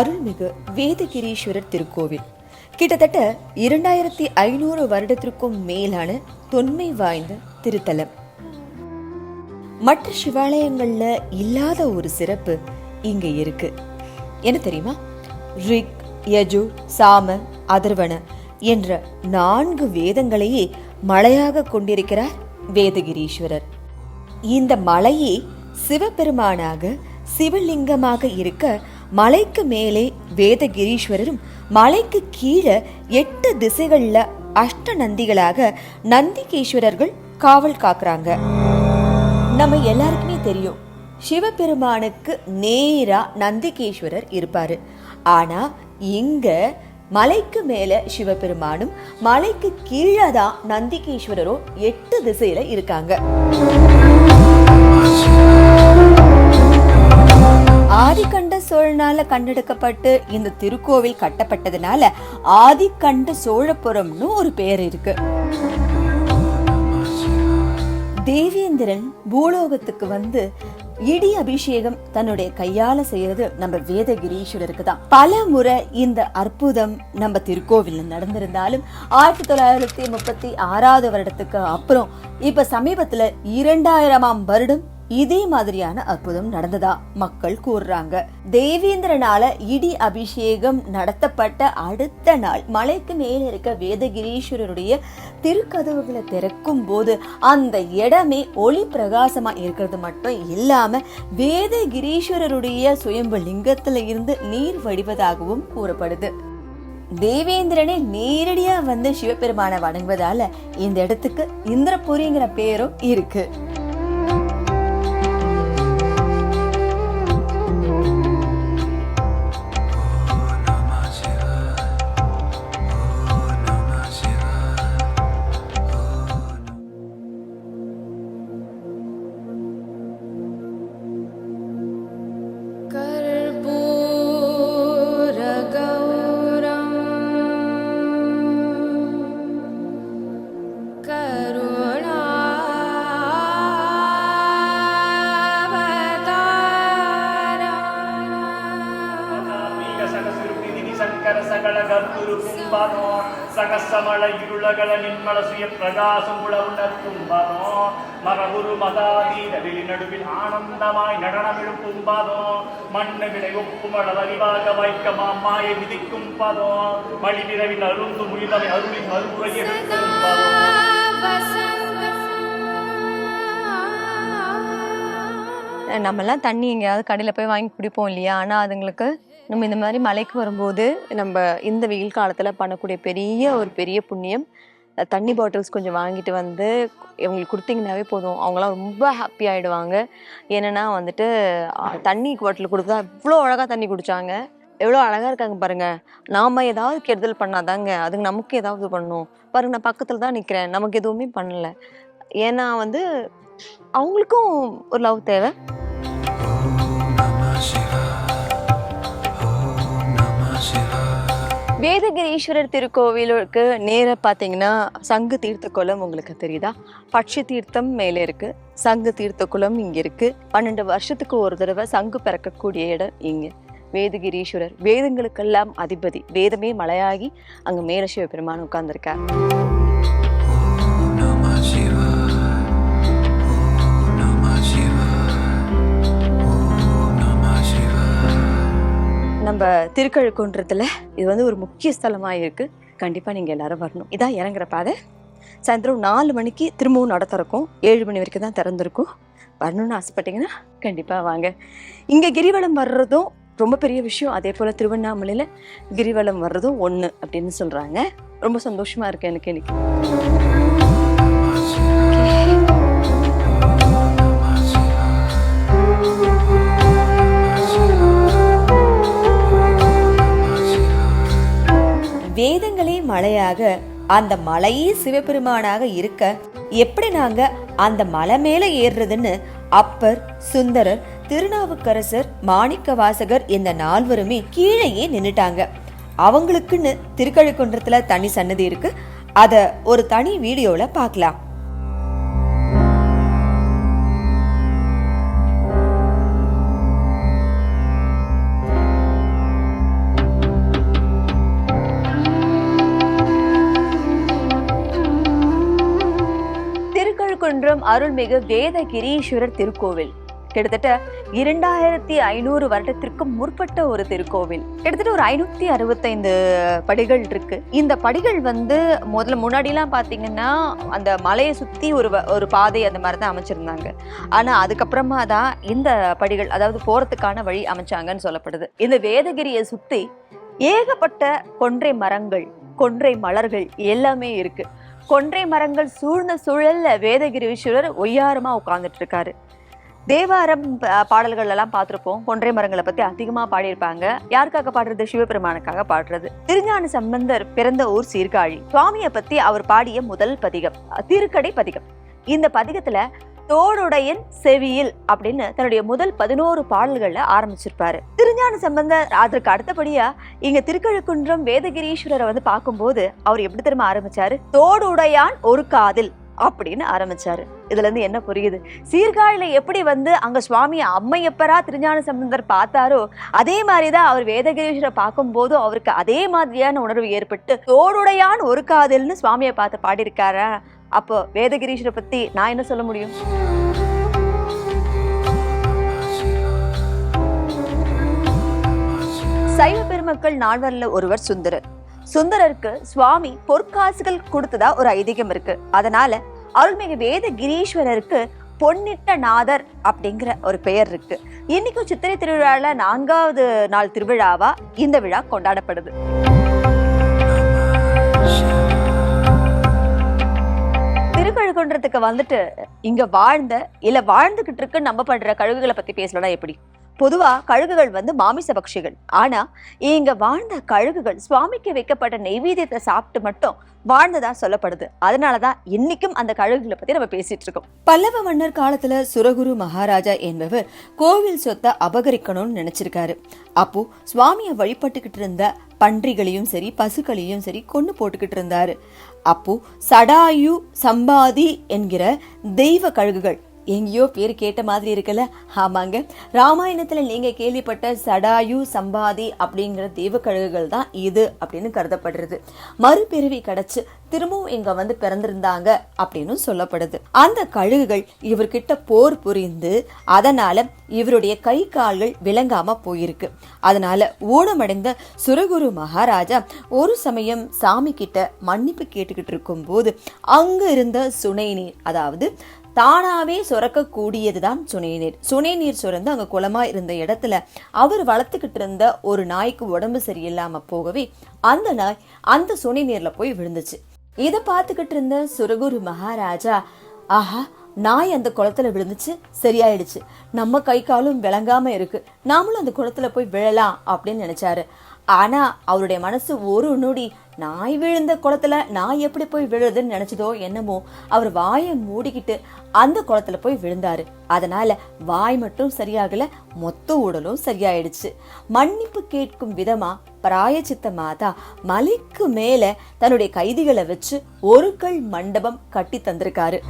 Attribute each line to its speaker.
Speaker 1: அருள்மிகு வேதகிரீஸ்வரர் திருக்கோவில். கிட்டத்தட்ட இரண்டாயிரத்தி ஐநூறு வருடத்திற்கும் மேலான தொன்மை வாய்ந்த திருத்தலம். மற்ற சிவாலயங்கள்ல இல்லாத ஒரு சிறப்பு இங்க இருக்கு. என்ன தெரியுமா? ரிக் யஜு சாம அதர்வன என்ற நான்கு வேதங்களையே மலையாக கொண்டிருக்கிறார் வேதகிரீஸ்வரர். இந்த மலையே சிவபெருமானாக சிவலிங்கமாக இருக்க மலைக்கு மேலே வேதகிரீஸ்வரரும் மலைக்கு கீழே எட்டு திசைகளில் அஷ்ட நந்திகளாக நந்திகேஸ்வரர்கள் காவல் காக்குறாங்க. நம்ம எல்லாருக்குமே தெரியும் சிவபெருமானுக்கு நேரா நந்திகேஸ்வரர் இருப்பாரு. ஆனா இங்க மலைக்கு மேல சிவபெருமானும் மலைக்கு கீழே தான் நந்திகேஸ்வரரும் எட்டு திசையில இருக்காங்க. ஆதிகண்ட சோழனால கண்டெடுக்கப்பட்டு இந்த திருக்கோவில் கட்டப்பட்டதுனால ஆதிகண்ட சோழபுரம்னு ஒரு பேர் இருக்கு. தேவேந்திரன் பூலோகத்துக்கு வந்து இடி அபிஷேகம் தன்னுடைய கையால செய்யறது நம்ம வேதகிரீஸ்வரருக்கு தான். பல முறை இந்த அற்புதம் நம்ம திருக்கோவில் நடந்திருந்தாலும் ஆயிரத்தி தொள்ளாயிரத்தி முப்பத்தி ஆறாவது வருடத்துக்கு அப்புறம் இப்ப சமீபத்துல இரண்டாயிரமாம் வருடம் இதே மாதிரியான அற்புதம் நடந்ததா மக்கள் கூறுறாங்க. தேவேந்திரனால இடி அபிஷேகம் நடத்தப்பட்ட அடுத்த நாள் மலைக்கு மேல இருக்க வேதகிரீஸ்வரருடைய திருக்கதவுகளை திறக்கும் போது அந்த இடமே ஒளி பிரகாசமா இருக்கிறது மட்டும் இல்லாம வேதகிரீஸ்வரருடைய சுயம்பு லிங்கத்துல இருந்து நீர் வடிவதாகவும் கூறப்படுது. தேவேந்திரனே நேரடியா வந்து சிவபெருமானை வணங்குவதால இந்த இடத்துக்கு இந்திரபுரிங்கிற பேரும் இருக்கு.
Speaker 2: ಗತ್ತುರು ಕುಂಬನೋ ಸಗಸಮಳ ಇರುಳಗಳ ನಿಮ್ಮಳ ಸುಯ பிரகாசமுள உணர்த்தும்பதோ மரபுரு மதாதீத வெளி நடுவில் ஆனந்தமாய் நடனமிடும் கும்பதோ மண்ணு விளை ஒப்புமள வரிவாக வைக்க மாமாயை விதிக்கும் பதோ மழி விரவில் அருந்து முயலவை அருளின் மறுபுறை எடுக்கும் பதோ
Speaker 3: நம்மலாம் தண்ணி எங்கேயாவது கடையில் போய் வாங்கி குடிப்போம் இல்லையா ஆனால் அதுங்களுக்கு நம்ம இந்த மாதிரி மலைக்கு வரும்போது நம்ம இந்த வெயில் காலத்தில் பண்ணக்கூடிய பெரிய ஒரு பெரிய புண்ணியம் தண்ணி பாட்டில்ஸ் கொஞ்சம் வாங்கிட்டு வந்து இவங்களுக்கு கொடுத்தீங்கன்னாவே போதும். அவங்களாம் ரொம்ப ஹாப்பி ஆகிடுவாங்க ஏன்னா வந்துட்டு தண்ணி பாட்டில் கொடுத்தா இவ்வளோ அழகாக தண்ணி குடிச்சாங்க. எவ்வளோ அழகாக இருக்காங்க பாருங்கள் நாம ஏதாவது கெடுதல் பண்ணாதாங்க. அதுங்க நமக்கு ஏதாவது பண்ணும். பாருங்க நான் பக்கத்தில் தான் நிற்கிறேன் நமக்கு எதுவுமே பண்ணல. ஏன்னா வந்து அவங்களுக்கும் ஒரு லவ் தேவை. வேதகிரீஸ்வரர் திருக்கோவிலுக்கு நேர பார்த்தீங்கன்னா சங்கு தீர்த்த குளம் உங்களுக்கு தெரியுதா? பட்சி தீர்த்தம் மேலே இருக்கு. சங்கு தீர்த்த குளம் இங்கே இருக்கு. பன்னெண்டு வருஷத்துக்கு ஒரு தடவை சங்கு பிறக்கக்கூடிய இடம் இங்கே. வேதகிரீஸ்வரர் வேதங்களுக்கெல்லாம் அதிபதி. வேதமே மலையாகி அங்கே மேல சிவபெருமான உட்கார்ந்திருக்கார். நம்ம திருக்கழுக்குன்றத்தில் இது வந்து ஒரு முக்கிய ஸ்தலமாக இருக்குது கண்டிப்பாக நீங்கள் எல்லாரும் வரணும். இதான் இறங்குற பாதை. சாயந்தரம் நாலு மணிக்கு திரும்பவும் நட திறக்கும். ஏழு மணி வரைக்கும் தான் திறந்துருக்கும். வரணும்னு ஆசைப்பட்டீங்கன்னா கண்டிப்பாக வாங்க. இங்கே கிரிவலம் வர்றதும் ரொம்ப பெரிய விஷயம். அதே போல் திருவண்ணாமலையில் கிரிவலம் வர்றதும் ஒன்று அப்படின்னு சொல்கிறாங்க ரொம்ப சந்தோஷமாக இருக்கு எனக்கு இன்னைக்கு.
Speaker 1: வேதங்களே மலையாக அந்த மலையே சிவபெருமானாக இருக்க எப்படி நாங்க அந்த மலை மேல ஏறுறதுன்னு அப்பர் சுந்தரர் திருநாவுக்கரசர் மாணிக்க வாசகர் இந்த நால்வருமே கீழேயே நின்னுட்டாங்க. அவங்களுக்குன்னு திருக்கழுக்குன்றத்துல தனி சன்னதி இருக்கு. அத ஒரு தனி வீடியோல பார்க்கலாம். திருச்செந்தூரம் அருள்மிகு வேதகிரீஸ்வரர் திருக்கோவில். கிட்டத்தட்ட இரண்டாயிரத்தி ஐநூறு வருடத்திற்கு முற்பட்ட ஒரு திருக்கோவில். கிட்டத்தட்ட ஒரு ஐநூத்தி அறுபத்தைந்து படிகள் இருக்கு. இந்த படிகள் வந்து முதல்ல முன்னாடிலாம் பாத்தீங்கன்னா அந்த மலையை சுத்தி ஒரு வ- ஒரு பாதை அந்த மாதிரி தான் அமைச்சிருந்தாங்க. ஆனா அதுக்கப்புறமா தான் இந்த படிகள் அதாவது போறதுக்கான வழி அமைச்சாங்கன்னு சொல்லப்படுது. இந்த வேதகிரியை சுத்தி ஏகப்பட்ட கொன்றை மரங்கள் கொன்றை மலர்கள் எல்லாமே இருக்குது கொன்றை மரங்கள் சூழ்ந்த சூழல்ல வேதகிரீஸ்வரர் ஒய்யாரமா உட்கார்ந்துட்டு இருக்காரு தேவாரம் பாடல்கள் எல்லாம் பார்த்துருப்போம். கொன்றை மரங்களை பத்தி அதிகமா பாடியிருப்பாங்க. யாருக்காக பாடுறது? சிவபெருமானுக்காக பாடுறது. திருஞான சம்பந்தர் பிறந்த ஊர் சீர்காழி. சுவாமியை பத்தி அவர் பாடிய முதல் பதிகம் திருக்கடை பதிகம். இந்த பதிகத்துல தோடுடையன் செவியில் அப்படின்னு தன்னுடைய முதல் பதினோரு பாடல்கள்ல ஆரம்பிச்சிருப்பாரு. திருஞான சம்பந்தர் அதற்கு அடுத்தபடியா இங்க திருக்கழுக்குன்றம் வேதகிரீஸ்வரரை வந்து பார்க்கும்போது அவர் எப்படி தெரியுமா ஆரம்பிச்சாரு? தோடுடையான் ஒரு காதில் அப்படின்னு ஆரம்பிச்சாரு. இதுல இருந்து என்ன புரியுது? சீர்காழியில எப்படி வந்து அங்க சுவாமி அம்மையப்பரா திருஞான சம்பந்தர் பார்த்தாரோ அதே மாதிரிதான் அவர் வேதகிரீஸ்வரர் பார்க்கும் போதும் அவருக்கு அதே மாதிரியான உணர்வு ஏற்பட்டு தோடுடையான் ஒரு காதில்னு சுவாமியை பார்த்து பாடியிருக்காரா? அப்போ வேதகிரீஸ்வரை பத்தி நான் என்ன சொல்ல முடியும்? சைவ பெருமக்கள் நால்வர்ல ஒருவர் சுந்தரர். சுந்தரருக்கு சுவாமி பொற்காசுகள் கொடுத்ததா ஒரு ஐதீகம் இருக்கு. அதனால அருள்மிகு வேத கிரீஸ்வரருக்கு பொன்னிட்ட நாதர் அப்படிங்கிற ஒரு பெயர் இருக்கு. இன்னைக்கும் சித்திரை திருவிழால நான்காவது நாள் திருவிழாவா இந்த விழா கொண்டாடப்படுது. திருக்கழுகுன்றத்துக்கு வந்துட்டு இங்க வாழ்ந்த இல்ல வாழ்ந்துகிட்டு இருக்குன்னு நம்ம பண்ற கழுகுகளை பத்தி பேசலனா எப்படி? பொதுவா கழுகுகள் வந்து மாமிச பட்சிகள் ஆனா இங்க வாழ்ந்த கழுகுகள் சுவாமிக்கு வைக்கப்பட்ட நெய்வேத்தியத்தை சாப்பிட்டு மட்டும் வாழ்ந்ததா சொல்லப்படுது. அதனாலதான் இன்னைக்கும் அந்த கழுகுகளை பத்தி நம்ம பேசிட்டு இருக்கோம்.
Speaker 4: பல்லவ மன்னர் காலத்துல சுரகுரு மகாராஜா என்பவர் கோவில் சொத்தை அபகரிக்கணும்னு நினைச்சிருக்காரு. அப்போ சுவாமியை வழிபட்டுக்கிட்டு இருந்த பன்றிகளையும் சரி பசுக்களையும் சரி கொண்டு போட்டுக்கிட்டு இருந்தாரு. அப்போ சடாயு சம்பாதி என்கிற தெய்வ கழுகுகள் எங்கேயோ பேர் கேட்ட மாதிரி இருக்குல்ல? ஆமாங்க. ராமாயணத்துல நீங்க கேள்விப்பட்ட சடாயு சம்பாதி அப்படிங்கிற தெய்வ கழுகுகள் தான் இது அப்படின்னு கருதப்படுறது. மறுபிறவி கிடைச்சு திரும்பவும் இங்க வந்து பிறந்திருந்தாங்க அப்படின்னு சொல்லப்படுது. அந்த கழுகுகள் இவர்கிட்ட போர் புரிந்து அதனால இவருடைய கை கால்கள் விளங்காம போயிருக்கு. அதனால ஊனமடைந்த சுரகுரு மகாராஜா ஒரு சமயம் சாமி கிட்ட மன்னிப்பு கேட்டுக்கிட்டு இருக்கும்போது அங்க இருந்த சுனை நீர் அதாவது தானாவே சுரக்கக்கூடியது தான் சுனைநீர். சுனைநீர் சுரந்து அங்க குளமா இருந்த இடத்துல அவர் வளர்த்துக்கிட்டு இருந்த ஒரு நாய்க்கு உடம்பு சரியில்லாம போகவே அந்த நாய் அந்த சுனைநீர்ல போய் விழுந்துச்சு. இத பார்த்துக்கிட்டு இருந்த சுரகுரு மகாராஜா ஆஹா நாய் அந்த குளத்துல விழுந்துச்சு சரியாயிடுச்சு. நம்ம கை காலும் விளங்காம இருக்கு. நாமளும் அந்த குளத்துல போய் விழலாம் அப்படின்னு நினைச்சாரு. ஆனா அவருடைய மனசு ஒரு நொடி நாய் விழுந்த குளத்துல நாய் எப்படி போய் விழுறதுன்னு நினைச்சதோ என்னமோ அவர் வாயை மூடிக்கிட்டு அந்த குளத்துல போய் விழுந்தாரு. அதனால வாய் மட்டும் சரியாகல மொத்த உடலும் சரியாயிடுச்சு. மன்னிப்பு கேட்கும் விதமா பிராயச்சித்த மாதா மலைக்கு மேல தன்னுடைய கைதிகளை வச்சு ஒரு கல் மண்டபம் கட்டி தந்திருக்காரு.